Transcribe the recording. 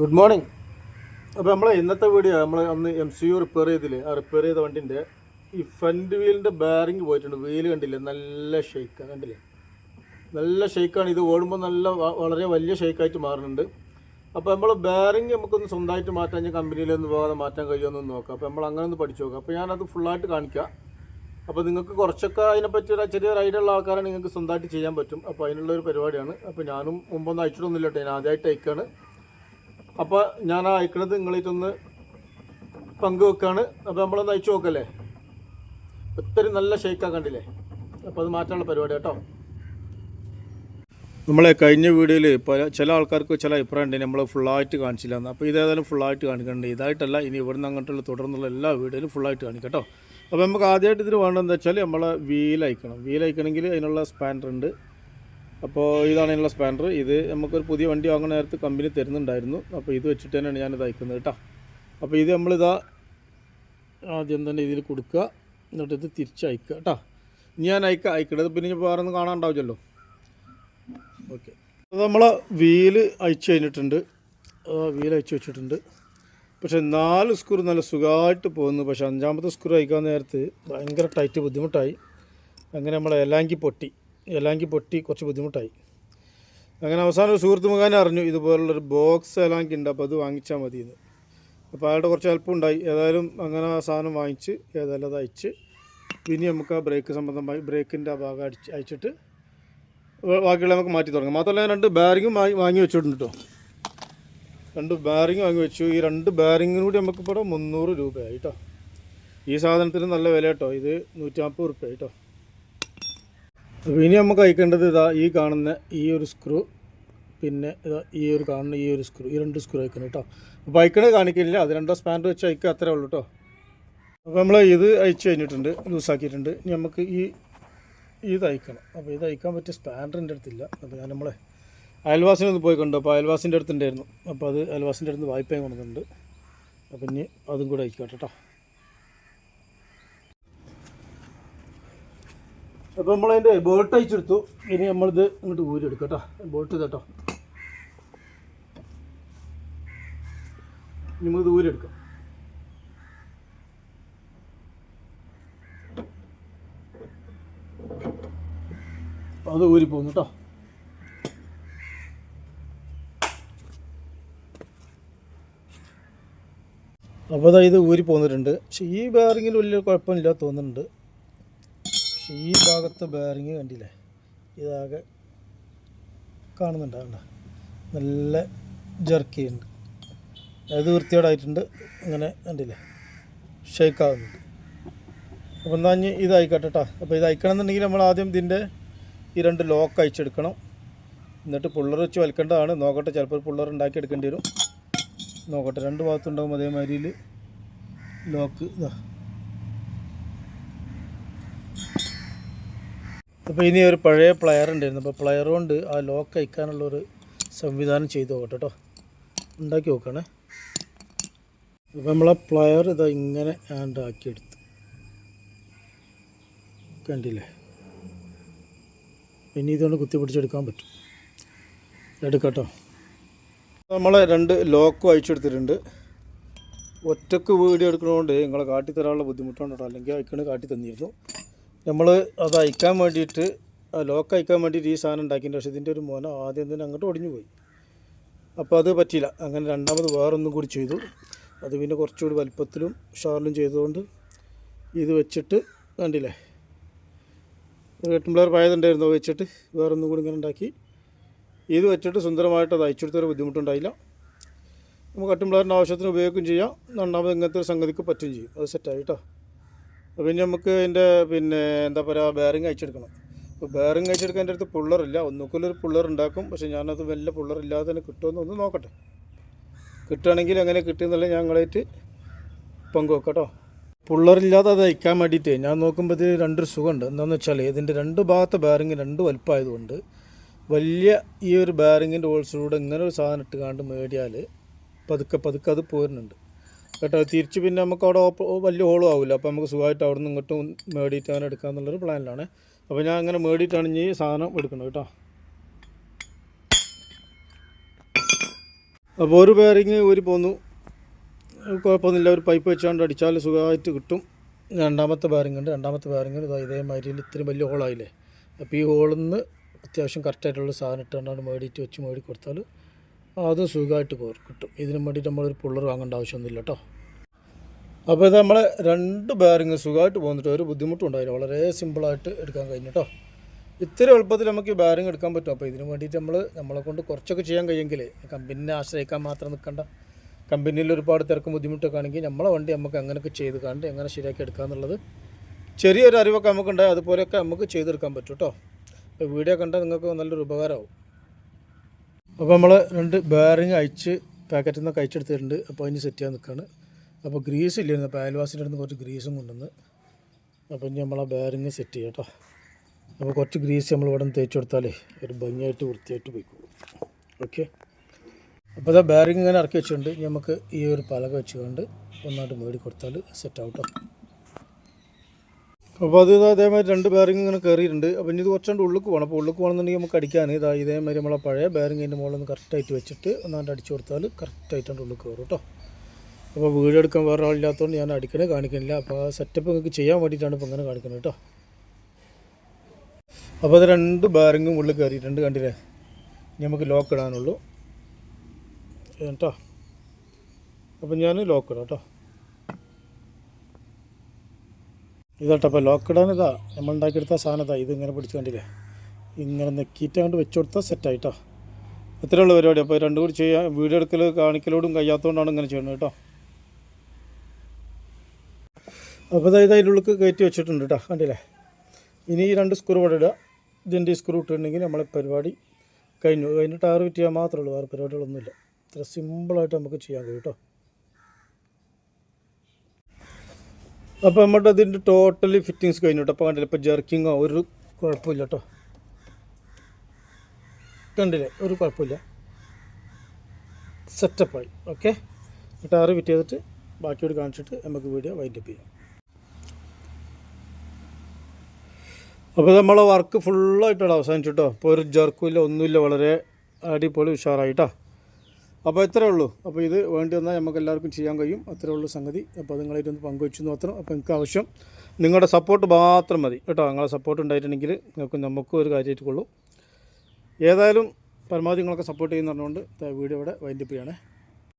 Good morning അപ്പോൾ നമ്മൾ ഇന്നത്തെ വീഡിയോ നമ്മൾ അന്ന് എം സി യു റിപ്പയർ ചെയ്തില്ലേ? ആ റിപ്പയർ ചെയ്ത വണ്ടിന്റെ ഈ ഫ്രണ്ട് വീലിന്റെ ബാരിങ് പോയിട്ടുണ്ട്. വീൽ കണ്ടില്ലേ? നല്ല ഷെയ്ക്കാണ് കണ്ടില്ലേ? നല്ല ഷെയ്ക്കാണ് ഇത് ഓടുമ്പോൾ നല്ല വളരെ വലിയ ഷെയ്ക്കായിട്ട് മാറുന്നുണ്ട്. അപ്പോൾ നമ്മൾ ബാരിങ് നമുക്കൊന്ന് സ്വന്തമായിട്ട് മാറ്റാൻ ഞാൻ കമ്പനിയിലൊന്നും പോകാതെ മാറ്റാൻ കഴിയുമെന്ന് നോക്കാം. അപ്പോൾ നമ്മൾ അങ്ങനെ ഒന്ന് പഠിച്ചു നോക്കാം. അപ്പോൾ ഞാനത് ഫുള്ളായിട്ട് കാണിക്കാം. അപ്പോൾ നിങ്ങൾക്ക് കുറച്ചൊക്കെ അതിനെപ്പറ്റി ഒരു ചെറിയൊരു ഐഡിയ ഉള്ള ആൾക്കാരാണ് നിങ്ങൾക്ക് സ്വന്തമായിട്ട് ചെയ്യാൻ പറ്റും. അപ്പോൾ അതിനുള്ള ഒരു പരിപാടിയാണ്. അപ്പോൾ ഞാനും മുമ്പൊന്നും അയച്ചിട്ടൊന്നുമില്ല കേട്ടോ. ഞാൻ ആദ്യമായിട്ട് അയക്കാണ്. അപ്പോൾ ഞാൻ അയക്കണത് നിങ്ങളായിട്ടൊന്ന് പങ്കുവെക്കാണ്. അപ്പോൾ നമ്മളൊന്ന് അയച്ചു നോക്കല്ലേ? ഒത്തിരി നല്ല ഷെയ്ക്കാ കണ്ടില്ലേ? അപ്പോൾ അത് മാറ്റാനുള്ള പരിപാടി കേട്ടോ. നമ്മളെ കഴിഞ്ഞ വീഡിയോയിൽ പല ചില ആൾക്കാർക്ക് ചില അഭിപ്രായം ഉണ്ട്. നമ്മൾ ഫുള്ളായിട്ട് കാണിച്ചില്ല എന്ന് അപ്പോൾ ഇതേതായാലും ഫുള്ളായിട്ട് കാണിക്കണ്ട ഇതായിട്ടല്ല ഇനി ഇവിടുന്ന് അങ്ങോട്ടുള്ള തുടർന്നുള്ള എല്ലാ വീഡിയോയിലും ഫുള്ളായിട്ട് കാണിക്കാം കേട്ടോ. അപ്പോൾ നമുക്ക് ആദ്യമായിട്ട് ഇതിന് വേണ്ടതെന്ന് വെച്ചാൽ നമ്മളെ വീൽ അയക്കണം. വീൽ അതിനുള്ള സ്പാൻഡർ ഉണ്ട്. അപ്പോൾ ഇതാണ് ഇതിനുള്ള സ്പാനർ ഇത് നമുക്കൊരു പുതിയ വണ്ടി വാങ്ങുന്ന നേരത്ത് കമ്പനി തരുന്നുണ്ടായിരുന്നു. അപ്പോൾ ഇത് വെച്ചിട്ട് തന്നെയാണ് ഞാനിത് അയക്കുന്നത് കേട്ടോ. അപ്പോൾ ഇത് നമ്മളിതാ ആദ്യം തന്നെ ഇതിൽ കൊടുക്കുക. എന്നിട്ട് ഇത് തിരിച്ചയക്കുക കേട്ടോ. ഞാൻ അയക്കുക അയക്കണത് പിന്നെ വേറെ ഒന്നും കാണാണ്ടാവില്ലല്ലോ. ഓക്കെ. നമ്മൾ വീൽ അയച്ചു കഴിഞ്ഞിട്ടുണ്ട്. വീൽ അയച്ചു വെച്ചിട്ടുണ്ട്. പക്ഷെ നാല് സ്ക്രൂ നല്ല സുഖമായിട്ട് പോകുന്നു. പക്ഷെ അഞ്ചാമത്തെ സ്ക്രൂ അയക്കാൻ നേരത്ത് ഭയങ്കര ടൈറ്റ് ബുദ്ധിമുട്ടായി. അങ്ങനെ നമ്മളെ എലാങ്കി പൊട്ടി. എലാങ്കി പൊട്ടി കുറച്ച് ബുദ്ധിമുട്ടായി. അങ്ങനെ അവസാനം ഒരു സുഹൃത്ത് മുഖാനെ അറിഞ്ഞു ഇതുപോലുള്ളൊരു ബോക്സ് എലാങ്കി ഉണ്ട് അപ്പോൾ അത് വാങ്ങിച്ചാൽ മതിയെന്ന്. അപ്പോൾ അയാളുടെ കുറച്ച് ഉണ്ടായി ഏതായാലും അങ്ങനെ ആ സാധനം വാങ്ങിച്ച് ഏതായാലും അത് അയച്ച് പിന്നെ നമുക്ക് ആ ബ്രേക്ക് സംബന്ധമായി ബ്രേക്കിന്റെ ആ ഭാഗം അടിച്ച് അയച്ചിട്ട് ബാക്കിയുള്ള നമുക്ക് മാറ്റി തുടങ്ങാം. മാത്രമല്ല ഞാൻ രണ്ട് ബാരിങ്ങും വാങ്ങി വാങ്ങി വെച്ചിട്ടുണ്ട് കേട്ടോ രണ്ട് ബാരിങ് വാങ്ങി വെച്ചു. ഈ രണ്ട് ബാരിങ്ങിനും കൂടി നമുക്കിപ്പോൾ മുന്നൂറ് രൂപയായി കേട്ടോ ഈ സാധനത്തിന് നല്ല വില കേട്ടോ ഇത് നൂറ്റി നാൽപ്പത് റുപ്യ കേട്ടോ അപ്പോൾ ഇനി നമുക്ക് അയക്കേണ്ടത് ഇതാ ഈ കാണുന്ന ഈ ഒരു സ്ക്രൂ പിന്നെ ഈ ഒരു കാണുന്ന ഈ ഒരു സ്ക്രൂ ഈ രണ്ട് സ്ക്രൂ അയക്കണം കേട്ടോ അപ്പോൾ അയക്കണത് കാണിക്കില്ല അത് രണ്ടോ സ്പാൻഡ് വെച്ച് അയക്കുക അത്രേ ഉള്ളൂ കേട്ടോ അപ്പോൾ നമ്മൾ ഇത് അയച്ചു കഴിഞ്ഞിട്ടുണ്ട് ലൂസാക്കിയിട്ടുണ്ട് ഇനി നമുക്ക് ഈ ഇത് അയക്കണം. അപ്പോൾ ഇത് അയക്കാൻ പറ്റിയ സ്പാൻഡറിന്റെ അടുത്തില്ല അപ്പോൾ ഞാൻ നമ്മളെ അയൽവാസിനെ ഒന്ന് പോയി കണ്ടു. അപ്പോൾ അയൽവാസിന്റെ അടുത്തുണ്ടായിരുന്നു അപ്പോൾ അത് അയൽവാസിന്റെ അടുത്ത് വായ്പയും കൊണ്ടുവന്നിട്ടുണ്ട്. അപ്പോൾ ഇനി അതും കൂടെ അയക്കാം കേട്ടോ അപ്പോൾ നമ്മളതിന്റെ ബോട്ട് അയച്ചെടുത്തു ഇനി നമ്മളിത് ഇങ്ങോട്ട് ഊരി എടുക്കാം കേട്ടോ ബോട്ട് ഇതാട്ടോ ഇനി നമുക്കിത് ഊരി എടുക്കാം അത് ഊരി പോകുന്നു കേട്ടോ അപ്പോൾ ഇത് ഊരി പോന്നിട്ടുണ്ട്. പക്ഷേ ഈ ബെയറിങ്ങിൽ വലിയ കുഴപ്പമില്ല തോന്നുന്നുണ്ട്. പക്ഷേ ഈ ഭാഗത്തെ ബെയറിങ് കണ്ടില്ലേ? ഇതാകെ കാണുന്നുണ്ടാവണ്ട നല്ല ജർക്കിയുണ്ട് അത് വൃത്തിയോടായിട്ടുണ്ട് ഇങ്ങനെ കണ്ടില്ലേ? ഷേക്ക് ആകുന്നുണ്ട് അപ്പോൾ എന്നാൽ ഇനി ഇത് കേട്ടോ അപ്പോൾ ഇത് അയക്കണം എന്നുണ്ടെങ്കിൽ നമ്മൾ ആദ്യം ഇതിന്റെ ഈ രണ്ട് ലോക്ക് അയച്ചെടുക്കണം എന്നിട്ട് പുള്ളർ വെച്ച് വലിക്കേണ്ടതാണ്. നോക്കട്ടെ ചിലപ്പോൾ പുള്ളർ ഉണ്ടാക്കി എടുക്കേണ്ടി വരും. നോക്കട്ടെ രണ്ട് ഭാഗത്തുണ്ടാവും അതേമാതിരിയിൽ ലോക്ക് ഇതാ അപ്പോൾ ഇനി ഒരു പഴയ പ്ലെയർ ഉണ്ടായിരുന്നു. അപ്പോൾ പ്ലെയർ കൊണ്ട് ആ ലോക്ക് അയക്കാനുള്ളൊരു സംവിധാനം ചെയ്ത് നോക്കട്ടെ കേട്ടോ ഉണ്ടാക്കി നോക്കണേ. അപ്പോൾ നമ്മളെ പ്ലെയർ ഇതാ ഇങ്ങനെ എടുത്തു. കണ്ടില്ലേ? ഇനി ഇതുകൊണ്ട് കുത്തി പിടിച്ചെടുക്കാൻ പറ്റും. എടുക്കട്ടോ. നമ്മൾ രണ്ട് ലോക്കും അയച്ചെടുത്തിട്ടുണ്ട്. ഒറ്റയ്ക്ക് വീഡിയോ എടുക്കുന്നതുകൊണ്ട് നിങ്ങളെ കാട്ടിത്തരാനുള്ള ബുദ്ധിമുട്ടുണ്ടോ അല്ലെങ്കിൽ അയക്കണ് കാട്ടി തന്നിരുന്നു. നമ്മൾ അത് അയക്കാൻ വേണ്ടിയിട്ട് ലോക്ക് അയക്കാൻ വേണ്ടിയിട്ട് ഈ സാധനം ഉണ്ടാക്കിയിട്ട് പക്ഷേ ഇതിന്റെ ഒരു മോന ആദ്യം തന്നെ അങ്ങോട്ട് ഒടിഞ്ഞു പോയി അപ്പോൾ അത് പറ്റിയില്ല. അങ്ങനെ രണ്ടാമത് വേറൊന്നും കൂടി ചെയ്തു. അത് പിന്നെ കുറച്ചുകൂടി വലിപ്പത്തിലും ഷാറിലും ചെയ്തുകൊണ്ട് ഇത് വെച്ചിട്ട് കണ്ടില്ലേ? ഒരു എട്ടുമ്പിളർ പായതുണ്ടായിരുന്നു വെച്ചിട്ട് വേറൊന്നും കൂടി ഇങ്ങനെ ഉണ്ടാക്കി. ഇത് വെച്ചിട്ട് സുന്ദരമായിട്ട് അത് അയച്ചെടുത്തൊരു ബുദ്ധിമുട്ടുണ്ടായില്ല. നമുക്ക് കട്ടുമ്പിളറിന്റെ ആവശ്യത്തിന് ഉപയോഗിക്കുകയും ചെയ്യാം. രണ്ടാമത് ഇങ്ങനത്തെ ഒരു സംഗതിക്ക് പറ്റുകയും ചെയ്യും. അത് സെറ്റായി കേട്ടോ. അപ്പോൾ പിന്നെ നമുക്ക് അതിന്റെ പിന്നെ എന്താ പറയുക ബെയറിങ് അയച്ചെടുക്കണം അപ്പോൾ ബെയറിങ് അയച്ചെടുക്കാൻ എന്റെ അടുത്ത് പുള്ളറില്ല. ഒന്നുക്കൊല്ലൊരു പുള്ളർ ഉണ്ടാക്കും. പക്ഷേ ഞാനത് വല്ല പുള്ളറില്ലാതെ തന്നെ കിട്ടുമെന്ന് ഒന്ന് നോക്കട്ടെ. കിട്ടുകയാണെങ്കിൽ എങ്ങനെ കിട്ടുമെന്നുള്ള ഞങ്ങളായിട്ട് പങ്കുവെക്കാം കേട്ടോ പുള്ളറില്ലാതെ അത് അയക്കാൻ വേണ്ടിയിട്ട് ഞാൻ നോക്കുമ്പോൾ ഇത് രണ്ടൊരു സുഖമുണ്ട്. എന്താണെന്ന് വെച്ചാൽ ഇതിന്റെ രണ്ട് ഭാഗത്തെ ബെയറിങ് രണ്ട് വലുപ്പമായതുകൊണ്ട് വലിയ ഈ ഒരു ബെയറിങ്ങിന്റെ ഹോൾസിലൂടെ ഇങ്ങനെ ഒരു സാധനം ഇട്ട് കാണ്ട് മേടിയാൽ പതുക്കെ പതുക്കെ അത് പോരുന്നുണ്ട്. കേട്ടോ തിരിച്ച് പിന്നെ നമുക്ക് അവിടെ വലിയ ഹോളും ആവില്ല അപ്പോൾ നമുക്ക് സുഖമായിട്ട് അവിടെ നിന്ന് ഇങ്ങോട്ടും മേടിയിട്ട് അങ്ങനെ എടുക്കാമെന്നുള്ളൊരു പ്ലാനിലാണ്. അപ്പോൾ ഞാൻ അങ്ങനെ മേടിയിട്ടാണ് ഈ സാധനം എടുക്കുന്നത് കേട്ടോ. അപ്പോൾ ഒരു ബെയറിങ് ഒരു പോന്നു. കുഴപ്പമൊന്നുമില്ല ഒരു പൈപ്പ് വെച്ചാണ്ട് അടിച്ചാൽ സുഖമായിട്ട് കിട്ടും. രണ്ടാമത്തെ ബെയറിംഗ് ഉണ്ട്. രണ്ടാമത്തെ ബെയറിംഗ് ഇതാ ഇതേമാതിരി ഇത്രയും വലിയ ഹോളായില്ലേ അപ്പോൾ ഈ ഹോളിൽ നിന്ന് അത്യാവശ്യം കറക്റ്റായിട്ടുള്ള സാധനം ഇട്ടുകൊണ്ടാണ് മേടിയിട്ട് വെച്ച് മേടി കൊടുത്താൽ അത് സുഖമായിട്ട് കിട്ടും. ഇതിന് വേണ്ടിയിട്ട് നമ്മളൊരു പുള്ളർ വാങ്ങേണ്ട ആവശ്യമൊന്നുമില്ല കേട്ടോ. അപ്പോൾ ഇത് നമ്മളെ രണ്ട് ബെയറിങ് സുഖമായിട്ട് പോകുന്നിട്ട് ഒരു ബുദ്ധിമുട്ടും ഉണ്ടായില്ല വളരെ സിമ്പിളായിട്ട് എടുക്കാൻ കഴിഞ്ഞു കേട്ടോ ഇത്തിരി എളുപ്പത്തിൽ നമുക്ക് ഈ ബാരിങ് എടുക്കാൻ പറ്റും. അപ്പോൾ ഇതിന് വേണ്ടിയിട്ട് നമ്മൾ നമ്മളെ കൊണ്ട് കുറച്ചൊക്കെ ചെയ്യാൻ കഴിയുമെങ്കിൽ കമ്പനിനെ ആശ്രയിക്കാൻ മാത്രം നിൽക്കണ്ട കമ്പനിയിൽ ഒരുപാട് തിരക്കും ബുദ്ധിമുട്ടൊക്കെ ആണെങ്കിൽ നമ്മളെ വണ്ടി നമുക്ക് അങ്ങനെയൊക്കെ ചെയ്ത് കണ്ട് എങ്ങനെ ശരിയാക്കി എടുക്കുക എന്നുള്ളത് ചെറിയൊരു അറിവൊക്കെ നമുക്കുണ്ടായി. അതുപോലെയൊക്കെ നമുക്ക് ചെയ്തെടുക്കാൻ പറ്റും കേട്ടോ അപ്പോൾ വീഡിയോ കണ്ടാൽ നിങ്ങൾക്ക് നല്ലൊരു ഉപകാരമാവും. അപ്പോൾ നമ്മൾ രണ്ട് ബാരിങ് അയച്ച് പാക്കറ്റിൽ നിന്നൊക്കെ അയച്ചെടുത്തിട്ടുണ്ട് അപ്പോൾ അതിന് സെറ്റ് ചെയ്യാൻ നിൽക്കുകയാണ് അപ്പോൾ ഗ്രീസ് ഇല്ലായിരുന്നു അപ്പോൾ അയൽവാസിന്റെ അടുത്ത് കുറച്ച് ഗ്രീസും കൊണ്ടുവന്ന് അപ്പോൾ ഇനി നമ്മളെ ബാരിങ് സെറ്റ് ചെയ്യാം കേട്ടോ. അപ്പോൾ കുറച്ച് ഗ്രീസ് നമ്മൾ ഇവിടെ നിന്ന് തേച്ച് കൊടുത്താലേ ഒരു ഭംഗിയായിട്ട് വൃത്തിയായിട്ട് പോയിക്കോളും. ഓക്കെ? അപ്പോൾ അതാ ബാരിങ് ഇങ്ങനെ ഇറക്കി വെച്ചുകൊണ്ട് നമുക്ക് ഈ ഒരു പലക വെച്ചുകൊണ്ട് ഒന്നായിട്ട് മേടി കൊടുത്താൽ സെറ്റ് ആവും അപ്പോൾ അത് ഇതാ അതേമാതിരി രണ്ട് ബാരിങ് ഇങ്ങനെ കയറിയിട്ടുണ്ട്. അപ്പോൾ ഇനി ഇത് കുറച്ചുകൊണ്ട് ഉള്ളിൽ പോകണം. അപ്പോൾ ഉള്ളിൽ പോകണമെന്നുണ്ടെങ്കിൽ നമുക്ക് അടിക്കാൻ ഇതാ ഇതേമാതിരി നമ്മളെ പഴയ ബാരിങ്ങിന്റെ മുകളിൽ നിന്ന് കറക്റ്റായിട്ട് വെച്ചിട്ട് ഒന്നാണ്ട് അടിച്ചു കൊടുത്താൽ കറക്റ്റായിട്ടാണ് ഉള്ളിൽ കയറും കേട്ടോ. അപ്പോൾ വീഡിയോ എടുക്കാൻ വേറെ ആളില്ലാത്തതുകൊണ്ട് ഞാൻ അടിക്കണേ കാണിക്കുന്നില്ല. അപ്പോൾ ആ സെറ്റപ്പ് നിങ്ങൾക്ക് ചെയ്യാൻ വേണ്ടിയിട്ടാണ് ഇപ്പോൾ ഇങ്ങനെ കാണിക്കുന്നത് കേട്ടോ. അപ്പോൾ അത് രണ്ട് ബാരിങ്ങും ഉള്ളിൽ കയറിയിട്ടുണ്ട്. കണ്ടില്ലേ? നമുക്ക് ലോക്ക് ഇടാനുള്ളൂ. കേട്ടോ അപ്പം ഞാൻ ലോക്ക് ഇടാം കേട്ടോ ഇതാട്ടോ അപ്പോൾ ലോക്ക് ഇടാൻ ഇതാ. സാധനം ഇതാ. ഇതിങ്ങനെ പിടിച്ച് കണ്ടില്ലേ? ഇങ്ങനെ നെക്കിയിട്ട് അങ്ങോട്ട് വെച്ച് കൊടുത്താൽ സെറ്റായിട്ടോ ഇത്രയുള്ള പരിപാടി. അപ്പോൾ രണ്ടും കൂടി ചെയ്യാൻ വീഡിയോ എടുക്കൽ കാണിക്കലോടും കഴിയാത്തതുകൊണ്ടാണ് ഇങ്ങനെ ചെയ്യുന്നത് കേട്ടോ. അപ്പോൾ അതായത് അതിന്റെ ഉള്ളിൽ കയറ്റി വെച്ചിട്ടുണ്ട് കേട്ടോ കണ്ടില്ലേ? ഇനി ഈ രണ്ട് സ്ക്രൂ ഇവിടെ ഇടുക ഇതിന്റെ ഈ സ്ക്രൂ ഇട്ടിട്ടുണ്ടെങ്കിൽ നമ്മളെ പരിപാടി കഴിഞ്ഞു. കഴിഞ്ഞ് ടയർ വിറ്റിയാൽ മാത്രമേ ഉള്ളൂ വേറെ പരിപാടികളൊന്നുമില്ല. ഇത്ര സിമ്പിളായിട്ട് നമുക്ക് ചെയ്യാൻ കഴിയും അപ്പോൾ നമ്മുടെ അതിന്റെ ടോട്ടലി ഫിറ്റിങ്സ് കഴിഞ്ഞു കേട്ടോ അപ്പോൾ കണ്ടില്ല ഇപ്പോൾ ജെർക്കിങ്ങോ ഒരു കുഴപ്പമില്ല കേട്ടോ കണ്ടില്ലേ ഒരു കുഴപ്പമില്ല. സെറ്റപ്പായി ഓക്കെ ടയർ ഫിറ്റ് ചെയ്തിട്ട് ബാക്കിയോട് കാണിച്ചിട്ട് നമുക്ക് വീഡിയോ വൈൻഡപ്പ് ചെയ്യാം. അപ്പോൾ നമ്മളെ വർക്ക് ഫുള്ളായിട്ടാണ് അവസാനിച്ചു കേട്ടോ ഇപ്പോൾ ഒരു ജർക്കുമില്ല ഒന്നുമില്ല വളരെ അടിപൊളി ഉഷാറായിട്ടോ. അപ്പോൾ ഇത്രേ ഉള്ളൂ. അപ്പോൾ ഇത് വേണ്ടി വന്നാൽ നമുക്ക് എല്ലാവർക്കും ചെയ്യാൻ കഴിയും. അത്രേ ഉള്ളൂ സംഗതി. അപ്പോൾ നിങ്ങളായിട്ടൊന്ന് പങ്കുവെച്ചു മാത്രം. അപ്പോൾ നിങ്ങൾക്ക് ആവശ്യം നിങ്ങളുടെ സപ്പോർട്ട് മാത്രം മതി. കേട്ടോ നിങ്ങളെ സപ്പോർട്ട് ഉണ്ടായിട്ടുണ്ടെങ്കിൽ നിങ്ങൾക്ക് നമുക്കും ഒരു കാര്യമായിട്ട് കൊള്ളും. ഏതായാലും പരമാവധി നിങ്ങളൊക്കെ സപ്പോർട്ട് ചെയ്യുന്ന പറഞ്ഞുകൊണ്ട് വീഡിയോ ഇവിടെ വൈൻഡപ്പ് ചെയ്യണേ.